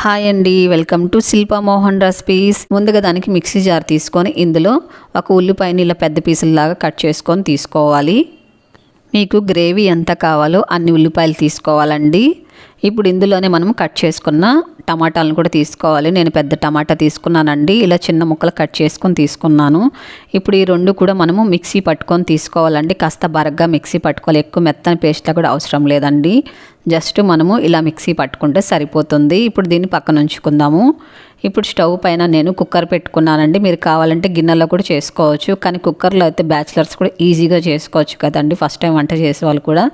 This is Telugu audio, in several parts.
హాయ్ అండి welcome to Shilpa Mohan recipes. ముందుగా దానికి మిక్సీ జార్ తీసుకొని ఇందులో ఒక ఉల్లిపాయని ఇలా పెద్ద పీసుల్లాగా కట్ చేసుకొని తీసుకోవాలి. మీకు గ్రేవీ ఎంత కావాలో అన్ని ఉల్లిపాయలు తీసుకోవాలండి. ఇప్పుడు ఇందులోనే మనం కట్ చేసుకున్న టమాటాలను కూడా తీసుకోవాలి. నేను పెద్ద టమాటా తీసుకున్నానండి ఇలా చిన్న ముక్కలు కట్ చేసుకొని తీసుకున్నాను. ఇప్పుడు ఈ రెండు కూడా మనము మిక్సీ పట్టుకొని తీసుకోవాలండి. కాస్త బరగ్గా మిక్సీ పట్టుకోవాలి ఎక్కువ మెత్తని పేస్ట్లా కూడా అవసరం లేదండి. జస్ట్ మనము ఇలా మిక్సీ పట్టుకుంటే సరిపోతుంది. ఇప్పుడు దీన్ని పక్కన ఉంచుకుందాము. ఇప్పుడు స్టవ్ పైన నేను కుక్కర్ పెట్టుకున్నానండి. మీరు కావాలంటే గిన్నెలో కూడా చేసుకోవచ్చు. కానీ కుక్కర్లో అయితే బ్యాచిలర్స్ కూడా ఈజీగా చేసుకోవచ్చు కదండి. ఫస్ట్ టైం వంట చేసే వాళ్ళు కూడా.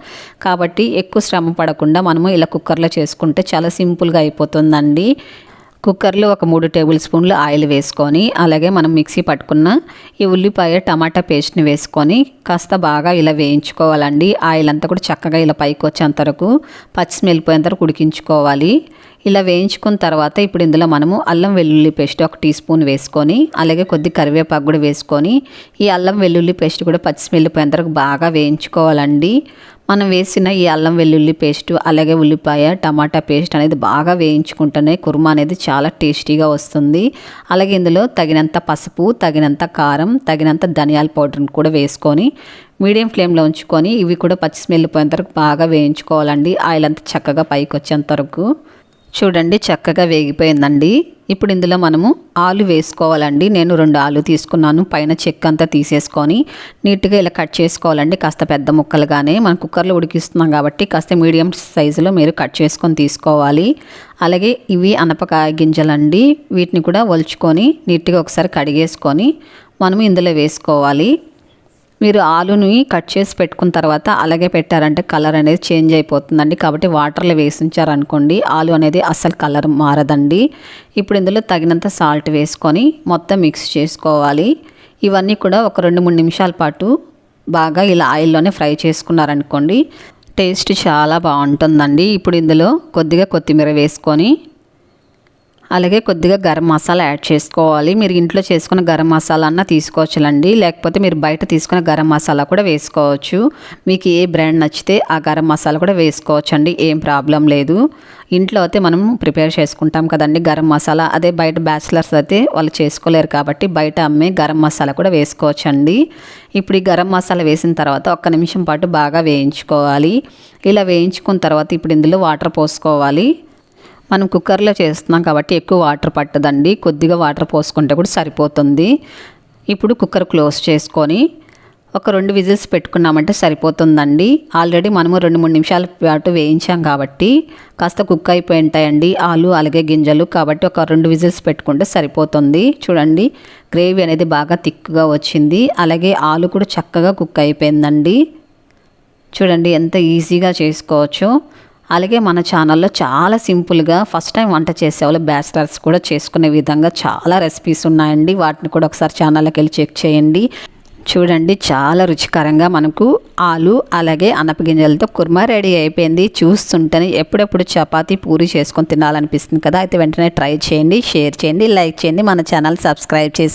కాబట్టి ఎక్కువ శ్రమ పడకుండా మనము ఇలా కుక్కర్లో చేసుకుంటే చాలా సింపుల్గా అయిపోతుందండి. కుక్కర్లో ఒక మూడు టేబుల్ స్పూన్లు ఆయిల్ వేసుకొని అలాగే మనం మిక్సీ పట్టుకున్న ఈ ఉల్లిపాయ టమాటా పేస్ట్ని వేసుకొని కాస్త బాగా ఇలా వేయించుకోవాలండి. ఆయిల్ అంతా కూడా చక్కగా ఇలా పైకి వచ్చేంత వరకు పచ్చి స్మెల్ వరకు ఉడికించుకోవాలి. ఇలా వేయించుకున్న తర్వాత ఇప్పుడు ఇందులో మనము అల్లం వెల్లుల్లి పేస్ట్ ఒక టీ స్పూన్ వేసుకొని అలాగే కొద్ది కరివేపాకు కూడా వేసుకొని ఈ అల్లం వెల్లుల్లి పేస్ట్ కూడా పచ్చిమిల్లిపోయేంత వరకు బాగా వేయించుకోవాలండి. మనం వేసిన ఈ అల్లం వెల్లుల్లి పేస్ట్ అలాగే ఉల్లిపాయ టమాటా పేస్ట్ అనేది బాగా వేయించుకుంటేనే కుర్మా అనేది చాలా టేస్టీగా వస్తుంది. అలాగే ఇందులో తగినంత పసుపు తగినంత కారం తగినంత ధనియాల పౌడర్ని కూడా వేసుకొని మీడియం ఫ్లేమ్లో ఉంచుకొని ఇవి కూడా పచ్చి స్మెల్ పోయేంత వరకు బాగా వేయించుకోవాలండి. ఆయిల్ అంతా చక్కగా పైకి వచ్చేంత వరకు. చూడండి చక్కగా వేగిపోయిందండి. ఇప్పుడు ఇందులో మనము ఆలు వేసుకోవాలండి. నేను రెండు ఆలు తీసుకున్నాను. పైన చెక్క అంతా తీసేసుకొని నీట్గా ఇలా కట్ చేసుకోవాలండి. కాస్త పెద్ద ముక్కలుగానే. మనం కుక్కర్లో ఉడికిస్తున్నాం కాబట్టి కాస్త మీడియం సైజులో మీరు కట్ చేసుకొని తీసుకోవాలి. అలాగే ఇవి అనపకాయ గింజలండి. వీటిని కూడా ఒలుచుకొని నీట్గా ఒకసారి కడిగేసుకొని మనము ఇందులో వేసుకోవాలి. మీరు ఆలుని కట్ చేసి పెట్టుకున్న తర్వాత అలాగే పెట్టారంటే కలర్ అనేది చేంజ్ అయిపోతుందండి. కాబట్టి వాటర్లో వేసి ఉంచారనుకోండి ఆలు అనేది అస్సలు కలర్ మారదండి. ఇప్పుడు ఇందులో తగినంత సాల్ట్ వేసుకొని మొత్తం మిక్స్ చేసుకోవాలి. ఇవన్నీ కూడా ఒక రెండు మూడు నిమిషాల పాటు బాగా ఇలా ఆయిల్లోనే ఫ్రై చేసుకున్నారనుకోండి టేస్ట్ చాలా బాగుంటుందండి. ఇప్పుడు ఇందులో కొద్దిగా కొత్తిమీర వేసుకొని అలాగే కొద్దిగా గరం మసాలా యాడ్ చేసుకోవాలి. మీరు ఇంట్లో చేసుకున్న గరం మసాలా అన్న తీసుకోవచ్చులండి. లేకపోతే మీరు బయట తీసుకున్న గరం మసాలా కూడా వేసుకోవచ్చు. మీకు ఏ బ్రాండ్ నచ్చితే ఆ గరం మసాలా కూడా వేసుకోవచ్చు అండి ఏం ప్రాబ్లం లేదు. ఇంట్లో అయితే మనం ప్రిపేర్ చేసుకుంటాం కదండి గరం మసాలా. అదే బయట బ్యాచిలర్స్ అయితే వాళ్ళు చేసుకోలేరు కాబట్టి బయట అమ్మే గరం మసాలా కూడా వేసుకోవచ్చండి. ఇప్పుడు ఈ గరం మసాలా వేసిన తర్వాత ఒక్క నిమిషం పాటు బాగా వేయించుకోవాలి. ఇలా వేయించుకున్న తర్వాత ఇప్పుడు ఇందులో వాటర్ పోసుకోవాలి. మనం కుక్కర్లో చేస్తున్నాం కాబట్టి ఎక్కువ వాటర్ పట్టదండి. కొద్దిగా వాటర్ పోసుకుంటే కూడా సరిపోతుంది. ఇప్పుడు కుక్కర్ క్లోజ్ చేసుకొని ఒక రెండు విజిల్స్ పెట్టుకున్నామంటే సరిపోతుందండి. ఆల్రెడీ మనము రెండు మూడు నిమిషాల పాటు వేయించాం కాబట్టి కాస్త కుక్ అయిపోయి ఉంటాయండి ఆలు అలాగే గింజలు కాబట్టి ఒక రెండు విజిల్స్ పెట్టుకుంటే సరిపోతుంది. చూడండి గ్రేవీ అనేది బాగా థిక్గా వచ్చింది. అలాగే ఆలు కూడా చక్కగా కుక్ అయిపోయిందండి. చూడండి ఎంత ఈజీగా చేసుకోవచ్చో. అలాగే మన ఛానల్లో చాలా సింపుల్గా ఫస్ట్ టైం వంట చేసేవాళ్ళు బ్యాచిలర్స్ కూడా చేసుకునే విధంగా చాలా రెసిపీస్ ఉన్నాయండి. వాటిని కూడా ఒకసారి ఛానల్లోకి వెళ్ళి చెక్ చేయండి. చూడండి చాలా రుచికరంగా మనకు ఆలు అలాగే అనపగింజలతో కుర్మా రెడీ అయిపోయింది. చూస్తుంటేనే ఎప్పుడెప్పుడు చపాతీ పూరి చేసుకొని తినాలనిపిస్తుంది కదా. అయితే వెంటనే ట్రై చేయండి షేర్ చేయండి లైక్ చేయండి. మన ఛానల్ సబ్స్క్రైబ్ చేసి